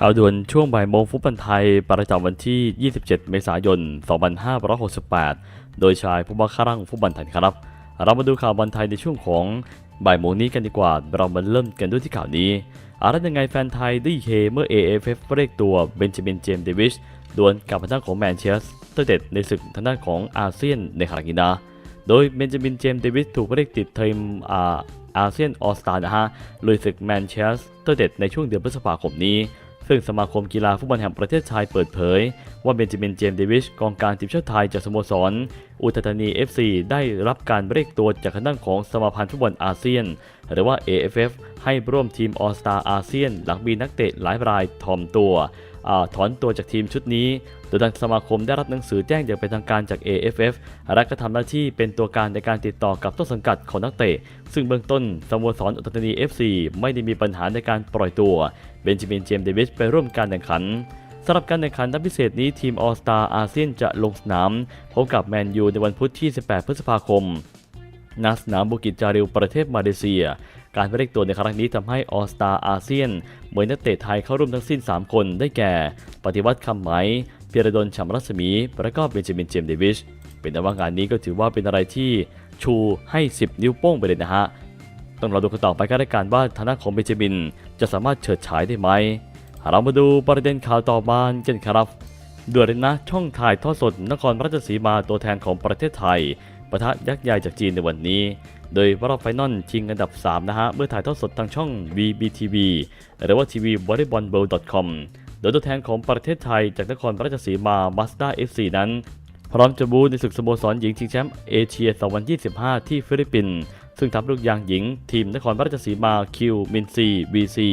ข่าวด่วนช่วงบ่ายโมงฟุตบอลไทย ประจำวันที่ 27 เมษายน 2568 โดยชายผู้บังคับรังฟุตบอลไทยครับ เรามาดูข่าวบอลไทยในช่วงของบ่ายโมงนี้กันดีกว่า เรามาเริ่มกันด้วยที่ข่าวนี้ อะไรยังไงแฟนไทยได้เฮเมื่อ AFF เรียกตัวเบนจามินเจมส์เดวิสดวลกับทางด้านของแมนเชสเตอร์เด็ดในศึกทางด้านของอาเซียนในครั้งนี้นะโดยเบนจามินเจมส์เดวิสถูกเรียกติดทีมอาอาเซียนออสตานะฮะลุยศึกแมนเชสเตอร์เด็ดในช่วงเดือนพฤษภาคมนี้ ซึ่งสมาคมกีฬาฟุตบอลแห่งประเทศไทยเปิดเผย ว่าเบนจามินเจมส์เดวิสกองการทีมชาติไทยจากสโมสร อุทัยธานี FC ได้รับการเรียกตัวจากคณะของสมาพันธ์ฟุตบอลอาเซียน หรือว่า AFF ให้ร่วมทีมออสตาอาเซียน หลังมีนักเตะหลายรายถ่อมตัว อถอนตัวจากทีมชุดนี้ โดยทางสมาคมได้รับหนังสือแจ้งอย่างเป็นทางการจาก AFF และก็ทำหน้าที่เป็นตัวการในการติดต่อกับต้นสังกัดของนักเตะ ซึ่งเบื้องต้นสโมสรอุทัยธานี FC ไม่ได้มีปัญหาในการปล่อยตัว เบนจามินเจมส์เดวิสไปร่วมการแข่งขันสำหรับการแข่งขันนัดพิเศษนี้ทีมออสตาอาเซียนจะลงสนามพบกับแมนยูในวันพุธที่ 18 พฤษภาคมณสนามบุกิจจาริวประเทศมาเลเซีย การเรียกตัวในครั้งนี้ทำให้ออสตาอาเซียนเหมือนนักเตะไทยเข้าร่วมทั้งสิ้น 3 คนได้แก่ ปฏิวัติคำไหมเพียรดลฉำรัศมี และก็เบนจามินเจมเดวิสเป็นแต่ว่างานนี้ก็ถือว่าเป็นอะไรที่ชูให้ 10 นิ้วโป้งไปเลยนะฮะต้องรอดูกันต่อไปก็ได้การว่าฐานะของเบนจามิน จะสามารถเฉิดฉายได้ไหมเรามาดูประเด็นข่าวต่อมากันครับด่วนเลยนะช่องถ่ายทอดสดนครราชสีมาตัวแทนของประเทศไทยปะทะยักษ์ใหญ่จากจีนในวันนี้ โดยรอบไฟนอลชิงอันดับ 3 นะฮะ เมื่อถ่ายทอดสดทางช่อง VBTV หรือว่า TV volleyball com โดยตัวแทนของประเทศไทยจากนครราชสีมา Mazda FC นั้น พร้อมจะบูในศึกสโมสรหญิงชิงแชมป์เอเชีย 2025 ที่ฟิลิปปินส์ซึ่งทัพลูกยางหญิงทีมนครราชสีมาคิวมินซีวีซี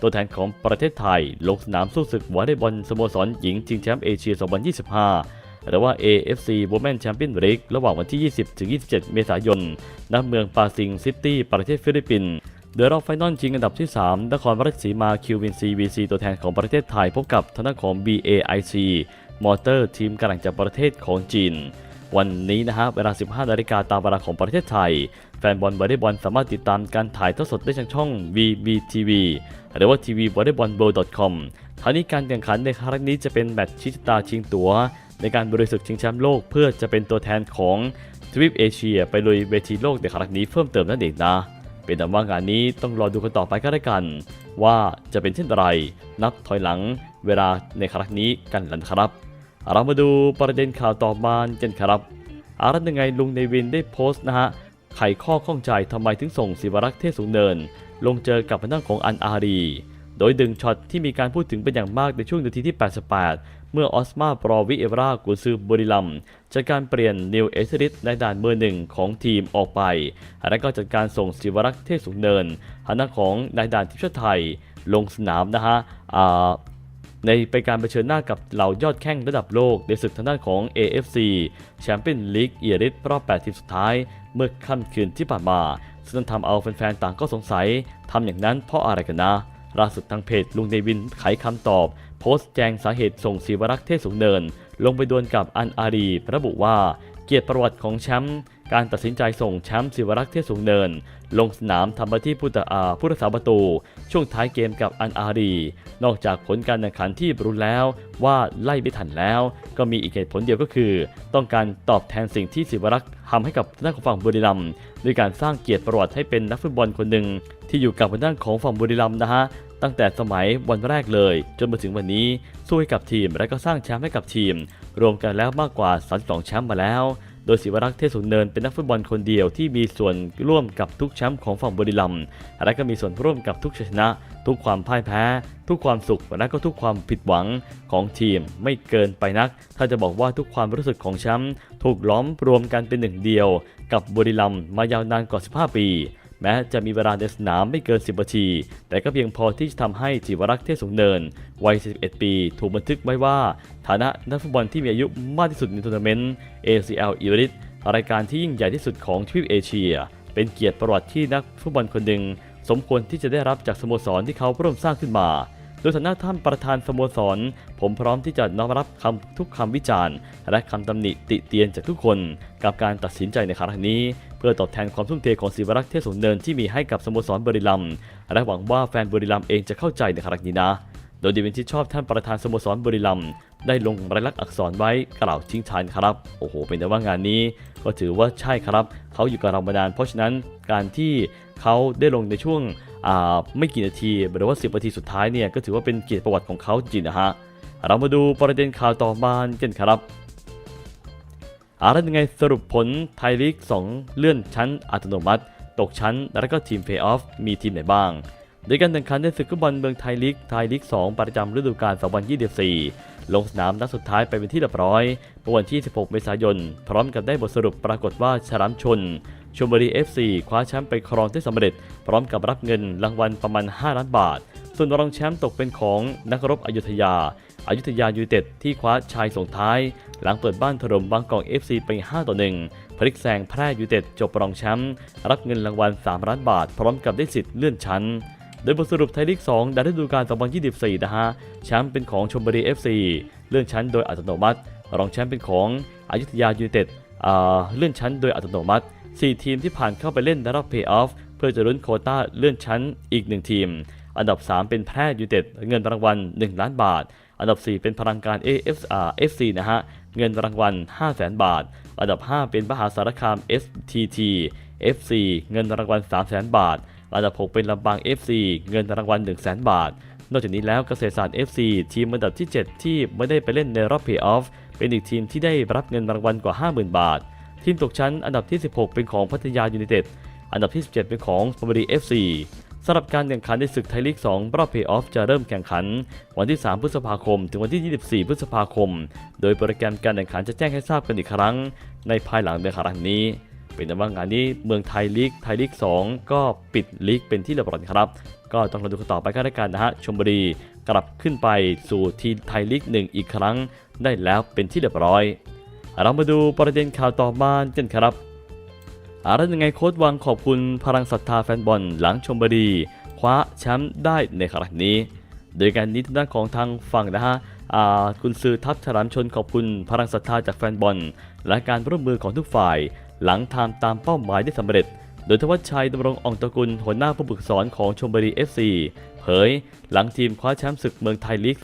ตัวแทนของประเทศไทย ลงสนามสู้ศึกวอลเลย์บอลสโมสรหญิงชิงแชมป์เอเชีย 2025 หรือว่า AFC Women Champion League ระหว่างวันที่ 20ถึง27 เมษายน ณ เมืองปาซิงซิตี้ ประเทศฟิลิปปินส์โดยรอบไฟนอลชิงอันดับที่ 3 นครราชสีมาคิววินซีวีซีตัวแทนของประเทศไทยพบกับทางด้านของ BAIC มอเตอร์ทีมกำลังจากประเทศของจีน วันนี้นะฮะเวลา 15 นาฬิกาตามเวลาของประเทศไทย แฟนบอลวอลเลย์บอลสามารถติดตามการถ่ายทอดสดได้ทางช่อง VBTV หรือว่า TV volleyball com ทั้งนี้การแข่งขันในครั้งนี้จะเป็นแมตช์ชิชตาชิงตัว๋ว ในการบริสุทธิ์ชิงแชมป์โลกเพื่อจะเป็นตัวแทนของทวีปเอเชีย ไปลุยเวทีโลกในครั้งนี้เพิ่มเติมนั่นเองนะ เป็นแต่ว่างานนี้ต้องรอดูกันต่อไปก็แล้วกัน ว่าจะเป็นเช่นไร นับถอยหลังเวลาในครั้งนี้กันล้วนครับ เรามาดูประเด็นข่าวต่อมากันครับอารัตยังไงลุงในวินได้โพสต์นะฮะไขข้อข้องใจทำไมถึงส่งศิวรักษ์เทศสูงเนิน ลงเจอกับพนักของอันอารี โดยดึงช็อตที่มีการพูดถึงเป็นอย่างมากในช่วงนาทีที่ 88 เมื่อออสมาปรอวิเอวรากุนซือบุรีลัมจากการเปลี่ยนนิวเอสริสในด่านเบอร์หนึ่งของทีมออกไป และก็จัดการส่งศิวรักษ์เทศสูงเนินฐานะของนายด่านทีมชาติไทยลงสนามนะฮะในไปการเผชิญหน้ากับเหล่ายอดแข้งระดับโลกในศึกทางด้านของ AFC แชมเปี้ยนลีกเอียริสรอบ 8 ทีมสุดท้ายเมื่อค่ำคืนที่ผ่านมา ซึ่งทำเอาแฟนๆต่างก็สงสัยทำอย่างนั้นเพราะอะไรกันนะ ล่าสุดทางเพจลุงเนวินไขคำตอบ โพสต์แจงสาเหตุส่งศิวรักษ์เทศสูงเนิน ลงไปดวลกับอันอารี ระบุว่าเกียรติประวัติของแชมป์ การตัดสินใจส่งแชมป์ศิวรักษ์เทศสูงเนิน ลงสนามทำหน้าที่ผู้ตะอาผู้รักษาประตู ช่วงท้ายเกมกับอันอารี นอกจากผลการแข่งขันที่รู้แล้วว่าไล่ไม่ทันแล้ว ก็มีอีกเหตุผลเดียวก็คือ ต้องการตอบแทนสิ่งที่ศิวรักษ์ทำให้กับทางด้านของฝั่งบุรีรัมย์ด้วยการสร้างเกียรติประวัติให้เป็นนักฟุตบอลคนหนึ่งที่อยู่กับทางด้านของฝั่งบุรีรัมย์นะฮะตั้งแต่สมัยวันแรกเลย จนมาถึงวันนี้สู้ให้กับทีมและก็สร้างแชมป์ให้กับทีม รวมกันแล้วมากกว่า 32 แชมป์มาแล้ว โดยศิวรักษ์เทศสุนเนินเป็นนักฟุตบอลคนเดียวที่มีส่วนร่วมกับทุกแชมป์ของฝั่งบุรีรัมย์และก็มีส่วนร่วมกับทุกชัยชนะ ทุกความพ่ายแพ้ ทุกความสุขและก็ทุกความผิดหวังของทีมไม่เกินไปนัก ถ้าจะบอกว่าทุกความรู้สึกของแชมป์ถูกล้อมรวมกันเป็นหนึ่งเดียว กับบุรีรัมย์มายาวนานกว่า 15 ปี แม้จะมีเวลาในสนามไม่เกิน 10นาที แต่ก็เพียงพอที่จะทำให้จิวรักษ์เทศสูงเนิน วัย 41 ปี ถูกบันทึกไว้ว่า ฐานะนักฟุตบอลที่มีอายุมากที่สุดในทัวร์นาเมนต์ ACL อีริสรายการที่ยิ่งใหญ่ที่สุดของทวีปเอเชีย เป็นเกียรติประวัติที่นักฟุตบอลคนหนึ่งสมควรที่จะได้รับจากสโมสรที่เขาร่วมสร้างขึ้นมา โดยฐานะท่านประธานสโมสร ผมพร้อมที่จะน้อมรับคำทุกคำวิจารณ์ และคำตำหนิติเตียนจากทุกคน กับการตัดสินใจในครั้งนี้ เพื่อตอบแทนความทุ่มเทของศิวรักษ์เทศสูงเนินที่มีให้กับสโมสรบรีรัมและหวังว่าแฟนบรีรัมเองจะเข้าใจในครั้งนี้นะ โดยดีเป็นที่ชอบท่านประธานสโมสรบรีรัมได้ลงรายลักษณ์อักษรไว้กล่าวชิงชันครับ โอ้โห เป็นแต่ว่างานนี้ ก็ถือว่าใช่ครับ เขาอยู่กับเรามานาน เพราะฉะนั้นการที่เขาได้ลงในช่วง ไม่กี่นาทีหรือว่า 10 นาทีสุดท้ายเนี่ยก็ถือว่าเป็นเกียรติประวัติของเขาจริงนะฮะ เรามาดูประเด็นข่าวต่อมากันครับอาแล้วยังไงสรุปผลไทยลีก 2 เลื่อนชั้นอัตโนมัติ ตกชั้น แล้วก็ทีมเพย์ออฟมีทีมไหนบ้าง โดยการแข่งขันในศึกฟุตบอลเมืองไทยลีกไทยลีก 2 ประจำฤดูกาล 2024 ลงสนามนัดสุดท้ายไปเป็นที่เรียบร้อย วันที่ 16 เมษายน พร้อมกับได้บทสรุปปรากฏว่าฉลามชนชลบุรี FC คว้าแชมป์ไปครองได้สำเร็จ พร้อมกับรับเงินรางวัลประมาณ 5 ล้านบาท ส่วนรองแชมป์ตกเป็นของนักรบอยุธยาอายุทยายูเต็ดที่คว้าชัยส่งท้าย หลังเปิดบ้านถล่มบางกอก FC ไป 5 ต่อ 1 พลิกแซงแพร่ยูเต็ดจบรองแชมป์รับเงินรางวัล 3 ล้านบาท พร้อมกับได้สิทธิ์เลื่อนชั้น โดยบทสรุปไทยลีก 2ดันฤดูกาล2024 นะฮะ แชมป์เป็นของชมบุรี FC เลื่อนชั้นโดยอัตโนมัติ รองแชมป์เป็นของอายุทยายูไนเต็ดเลื่อนชั้นโดยอัตโนมัติ 4 ทีมที่ผ่านเข้าไปเล่นในรอบเพย์ออฟเพื่อจะลุ้นโคต้าเลื่อนชั้นอีก 1 ทีม อันดับ 3 เป็นแพร่ยูไนเต็ดเงินรางวัล 1 ล้านบาท อันดับ 4 เป็นพลังการ AF อ่า FC นะฮะเงินรางวัล 500,000 บาท อันดับ 5 เป็นมหาสารคาม STT FC เงินรางวัล 3 0 0 0 0 บาท อันดับ 6 เป็นลำปาง FC เงินรางวัล 100,000 บาท นอกจากนี้แล้วเกษตรศาสตร์ FC ทีมอันดับที่ 7 ที่ไม่ได้ไปเล่นในรอบเพย์ออฟ เป็นอีกทีมที่ได้รับเงินรางวัลกว่า 50,000 บาท ทีมตกชั้นอันดับที่ 16 เป็นของพัทยายูไนเต็ด อันดับที่ 17 เป็นของชลบุรี FC สำหรับการแข่งขันในศึกไทยลีก 2 รอบเพย์ออฟ จะเริ่มแข่งขัน วันที่ 3 พฤษภาคม ถึงวันที่ 24 พฤษภาคม โดยโปรแกรมการแข่งขันจะแจ้งให้ทราบกันอีกครั้ง ในภายหลังในครั้งนี้ เป็นแต่ว่างานนี้เมืองไทยลีกไทยลีก 2 ก็ปิดลีกเป็นที่เรียบร้อยครับ ก็ต้องรอดูกันต่อไปกันแล้วกันนะฮะชมบุรีกลับขึ้นไปสู่ทีมไทยลีก 1 อีกครั้ง ได้แล้วเป็นที่เรียบร้อย เรามาดูประเด็นข่าวต่อมากันครับอาแล้วยังไงโค้ดวังขอบคุณพลังศรัทธาแฟนบอลหลังชมบุรีคว้าแชมป์ได้ในครั้งนี้ โดยการนี้ทางด้านของทางฝั่งนะฮะคุณซื้อทัพฉลามชนขอบคุณพลังศรัทธาจากแฟนบอล และการร่วมมือของทุกฝ่าย หลังทำตามเป้าหมายได้สำเร็จ โดยทวัชชัยดำรงอ่องตระกุลหัวหน้าผู้ฝึกสอนของชมบุรี FC เผย หลังทีมคว้าแชมป์ศึกเมืองไทยลีก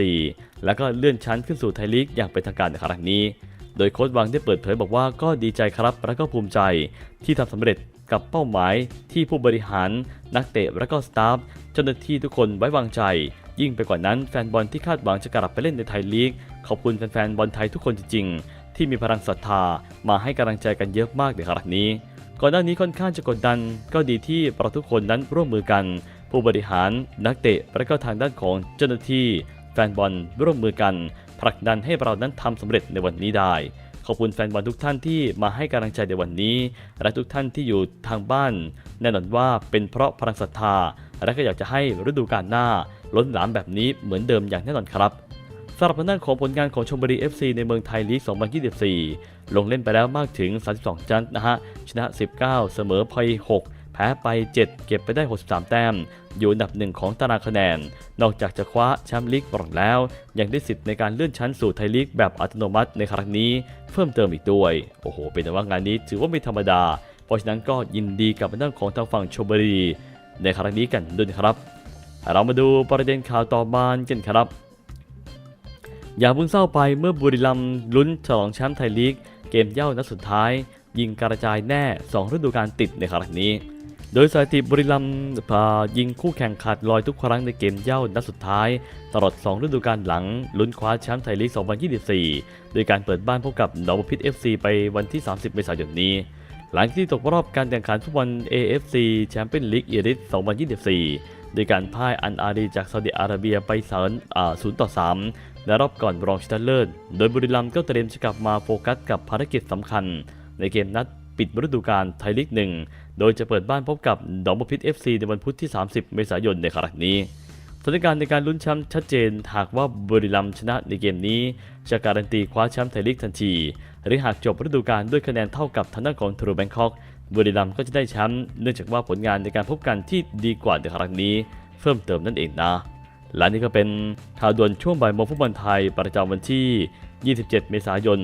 2024 แล้วก็เลื่อนชั้นขึ้นสู่ไทยลีกอย่างเป็นทางการในครั้งนี้ โดยโค้ชวังได้เปิดเผยบอกว่าก็ดีใจครับและก็ภูมิใจที่ทำสำเร็จกับเป้าหมายที่ผู้บริหาร นักเตะและก็สตาฟเจ้าหน้าที่ทุกคนไว้วางใจ ยิ่งไปกว่านั้นแฟนบอลที่คาดหวังจะกลับไปเล่นในไทยลีก ขอบคุณแฟนๆบอลไทยทุกคนจริงๆที่มีพลังศรัทธามาให้กำลังใจกันเยอะมากในครั้งนี้ ก่อนหน้านี้ค่อนข้างจะกดดัน ก็ดีที่เราทุกคนนั้นร่วมมือกัน ผู้บริหารนักเตะและก็ทางด้านของเจ้าหน้าที่ แฟนบอลร่วมมือกันผลักดันให้เรานั้นทำสำเร็จในวันนี้ได้ ขอบคุณแฟนบอลทุกท่านที่มาให้กำลังใจในวันนี้ และทุกท่านที่อยู่ทางบ้าน แน่นอนว่าเป็นเพราะพลังศรัทธา และก็อยากจะให้ฤดูกาลหน้า ล้นหลามแบบนี้เหมือนเดิมอย่างแน่นอนครับำหรับทางด้านของผลงานของชมบุรี FC ในเมืองไทยลีก 2024 ลงเล่นไปแล้วมากถึง 32 จันทร์นะฮะ ชนะ 19 เสมอไป 6 แพ้ไป 7 เก็บไปได้ 63 แต้ม อยู่อันดับหนึ่งของตารางคะแนน นอกจากจะคว้าแชมป์ลีกบรองแล้ว ยังได้สิทธิ์ในการเลื่อนชั้นสู่ไทยลีกแบบอัตโนมัติในครั้งนี้ เพิ่มเติมอีกด้วย โอ้โห เป็นแต่ว่างานนี้ถือว่าไม่ธรรมดา เพราะฉะนั้นก็ยินดีกับด้านของทางฝั่งชมบุรีในครั้งนี้กันด้วยนะครับ เรามาดูประเด็นข่าวต่อมากันครับ อย่าเพิ่งเศร้าไปเมื่อบุรีรัมย์ลุ้นฉลองแชมป์ไทยลีก เกมเย่านัดสุดท้าย ยิงกระจายแน่ 2 ฤดูกาลติดในครั้งนี้ โดยสถิติบุรีรัมย์พายิงคู่แข่งขาดลอยทุกครั้งในเกมเย่านัดสุดท้าย ตลอด 2 ฤดูกาลหลัง ลุ้นคว้าแชมป์ไทยลีก 2024 โดยการเปิดบ้านพบกับหนองบัวพิษ FC ไปวันที่ 30 เมษายนนี้ หลังที่ตกรอบการแข่งขันฟุตบอล AFC แชมเปี้ยนลีกเอริส2024 โดยการพ่ายอันอารีจากซาอุดิอาระเบียไป0ต่อ3ในรอบก่อนรองชนะเลิศ โดยบุรีรัมย์ก็เตรียมจะกลับมาโฟกัสกับภารกิจสำคัญ ในเกมนัดปิดฤดูกาลไทยลีกหนึ่ง โดยจะเปิดบ้านพบกับดอมบพิษ FC ในวันพุธที่ 30 เมษายนในครั้งนี้สถานการณ์ในการลุ้นแชมป์ชัดเจนหากว่าบุรีรัมย์ชนะในเกมนี้ จะการันตีคว้าแชมป์ไทยลีกทันที หรือหากจบฤดูกาลด้วยคะแนนเท่ากับทางด้านของทรูแบงคอก บุรีรัมย์ก็จะได้แชมป์เนื่องจากว่าผลงานในการพบกันที่ดีกว่าในครั้งนี้ เพิ่มเติมนั่นเองนะและนี่ก็เป็นข่าวด่วนช่วงบ่ายโมงฟุตบอลไทยประจำวันที่ 27 เมษายน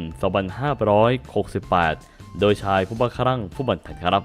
2568 โดยชายผู้บังคับฟุตบอลไทยครับ